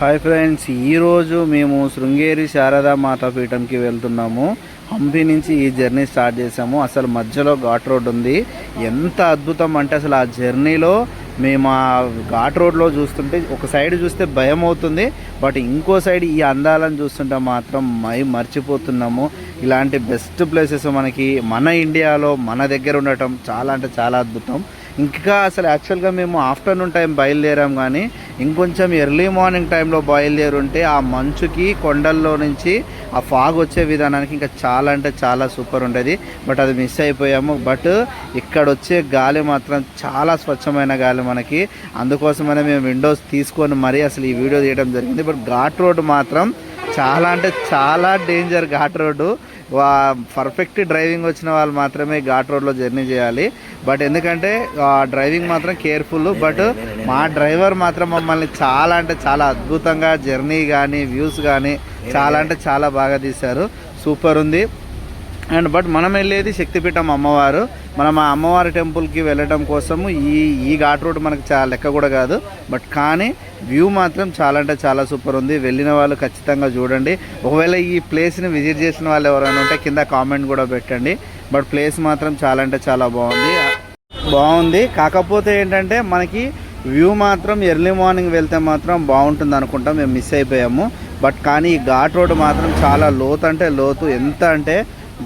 Hi friends ఈరోజు మేము శృంగేరి శారదా మాతాపీఠంకి వెళ్తున్నాము. హంపి నుంచి ఈ జర్నీ స్టార్ట్ చేసాము అసలు మధ్యలో ఘాట్ రోడ్ ఉంది. ఎంత అద్భుతం అంటే అసలు ఆ జర్నీలో మేము ఆ ఘాట్ రోడ్లో చూస్తుంటే ఒక సైడ్ చూస్తే భయం అవుతుంది. బట్ ఇంకో సైడ్ ఈ అందాలను చూస్తుంటే మాత్రం మై మర్చిపోతున్నాము. ఇలాంటి బెస్ట్ ప్లేసెస్ మనకి మన ఇండియాలో మన దగ్గర ఉండటం చాలా అంటే చాలా అద్భుతం. ఇంకా అసలు యాక్చువల్గా మేము ఆఫ్టర్నూన్ టైం బయలుదేరాం కానీ ఇంకొంచెం ఎర్లీ మార్నింగ్ టైంలో బయలుదేరుంటే ఆ మంచుకి కొండల్లో నుంచి ఆ ఫాగ్ వచ్చే విధానానికి ఇంకా చాలా అంటే చాలా సూపర్ ఉండేది. బట్ అది మిస్ అయిపోయాము. బట్ ఇక్కడ వచ్చే గాలి మాత్రం చాలా స్వచ్ఛమైన గాలి మనకి. అందుకోసమనే మేము విండోస్ తీసుకొని మరీ అసలు ఈ వీడియో తీయడం జరిగింది. బట్ ఘాట్ రోడ్ మాత్రం చాలా అంటే చాలా danger ghat road. Perfect driving వచ్చిన వాళ్ళు మాత్రమే ఘాట్ రోడ్లో జర్నీ చేయాలి. బట్ ఎందుకంటే డ్రైవింగ్ మాత్రం కేర్ఫుల్ బట్ మా డ్రైవర్ మాత్రం మమ్మల్ని చాలా అంటే చాలా అద్భుతంగా జర్నీ కానీ వ్యూస్ కానీ చాలా అంటే చాలా బాగా తీశారు. సూపర్ ఉంది. అండ్ బట్ మనం వెళ్ళేది శక్తిపీఠం అమ్మవారు. మనం ఆ అమ్మవారి టెంపుల్కి వెళ్ళడం కోసము ఈ ఈ ఘాట్ రోడ్ మనకు చాలా లెక్క కూడా కాదు. బట్ కానీ వ్యూ మాత్రం చాలా అంటే చాలా సూపర్ ఉంది. వెళ్ళిన వాళ్ళు ఖచ్చితంగా చూడండి. ఒకవేళ ఈ ప్లేస్ని విజిట్ చేసిన వాళ్ళు ఎవరైనా ఉంటే కింద కామెంట్ కూడా పెట్టండి. బట్ ప్లేస్ మాత్రం చాలా అంటే చాలా బాగుంది. బాగుంది. కాకపోతే ఏంటంటే మనకి వ్యూ మాత్రం ఎర్లీ మార్నింగ్ వెళ్తే మాత్రం బాగుంటుంది అనుకుంటాం. మేము మిస్ అయిపోయాము. బట్ కానీ ఈ ఘాట్ రోడ్ మాత్రం చాలా లోతు అంటే లోతు. ఎంత అంటే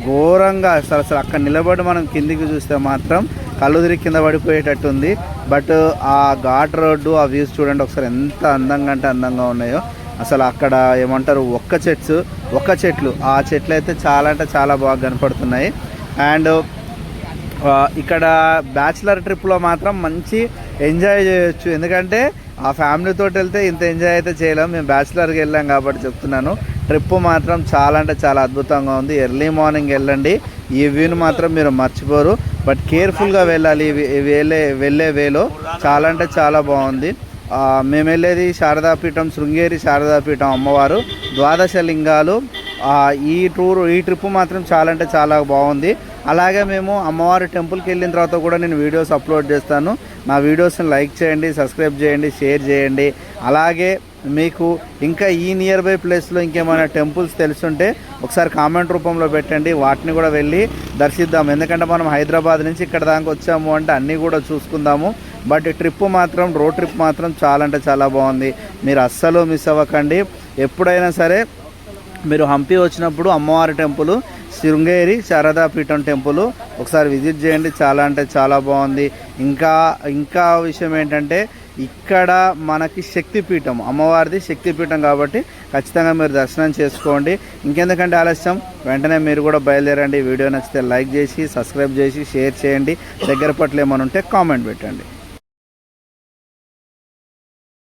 ఘోరంగా అసలు అసలు అక్కడ నిలబడి మనం కిందికి చూస్తే మాత్రం కళ్ళు తిరిగి కింద పడిపోయేటట్టుంది. బట్ ఆ ఘాట్ రోడ్డు ఆ వ్యూస్ చూడండి ఒకసారి ఎంత అందంగా అంటే అందంగా ఉన్నాయో. అసలు అక్కడ ఏమంటారు ఒక్క చెట్స్ ఒక్క చెట్లు. ఆ చెట్లు అయితే చాలా అంటే చాలా బాగా కనపడుతున్నాయి. అండ్ ఇక్కడ బ్యాచిలర్ ట్రిప్లో మాత్రం మంచి ఎంజాయ్ చేయొచ్చు. ఎందుకంటే ఆ ఫ్యామిలీతో వెళ్తే ఇంత ఎంజాయ్ అయితే చేయలేం. మేము బ్యాచిలర్కి వెళ్ళాం కాబట్టి చెప్తున్నాను. ట్రిప్ మాత్రం చాలా అంటే చాలా అద్భుతంగా ఉంది. ఎర్లీ మార్నింగ్ వెళ్ళండి. ఈ వ్యూని మాత్రం మీరు మర్చిపోరు. బట్ కేర్ఫుల్గా వెళ్ళాలి. వెళ్ళే వెళ్ళే వేలో చాలా అంటే చాలా బాగుంది. మేము వెళ్ళేది శారదాపీఠం శృంగేరి శారదాపీఠం అమ్మవారు. ద్వాదశ లింగాలు ఈ టూర్ ఈ ట్రిప్ మాత్రం చాలా అంటే చాలా బాగుంది. అలాగే మేము అమ్మవారి టెంపుల్కి వెళ్ళిన తర్వాత కూడా నేను వీడియోస్ అప్లోడ్ చేస్తాను. నా వీడియోస్ని లైక్ చేయండి సబ్స్క్రైబ్ చేయండి షేర్ చేయండి. అలాగే మీకు ఇంకా ఈ నియర్ బై ప్లేస్లో ఇంకేమైనా టెంపుల్స్ తెలుసుంటే ఒకసారి కామెంట్ రూపంలో పెట్టండి. వాటిని కూడా వెళ్ళి దర్శిద్దాం. ఎందుకంటే మనం హైదరాబాద్ నుంచి ఇక్కడ దాకా వచ్చాము అంటే అన్నీ కూడా చూసుకుందాము. బట్ ట్రిప్ మాత్రం రోడ్ ట్రిప్ మాత్రం చాలా అంటే చాలా బాగుంది. మీరు అస్సలు మిస్ అవ్వకండి. ఎప్పుడైనా సరే మీరు హంపి వచ్చినప్పుడు అమ్మవారి టెంపుల్ శృంగేరి శారదాపీఠం టెంపుల్ ఒకసారి విజిట్ చేయండి. చాలా అంటే చాలా బాగుంది. ఇంకా ఇంకా విషయం ఏంటంటే ఇక్కడ మనకి శక్తిపీఠం అమ్మవారిది శక్తిపీఠం కాబట్టి ఖచ్చితంగా మీరు దర్శనం చేసుకోండి. ఇంకెందుకంటే ఆలస్యం వెంటనే మీరు కూడా బయలుదేరండి. వీడియో నచ్చితే లైక్ చేసి సబ్స్క్రైబ్ చేసి షేర్ చేయండి. దగ్గర పట్ల ఏమైనా ఉంటే కామెంట్ పెట్టండి.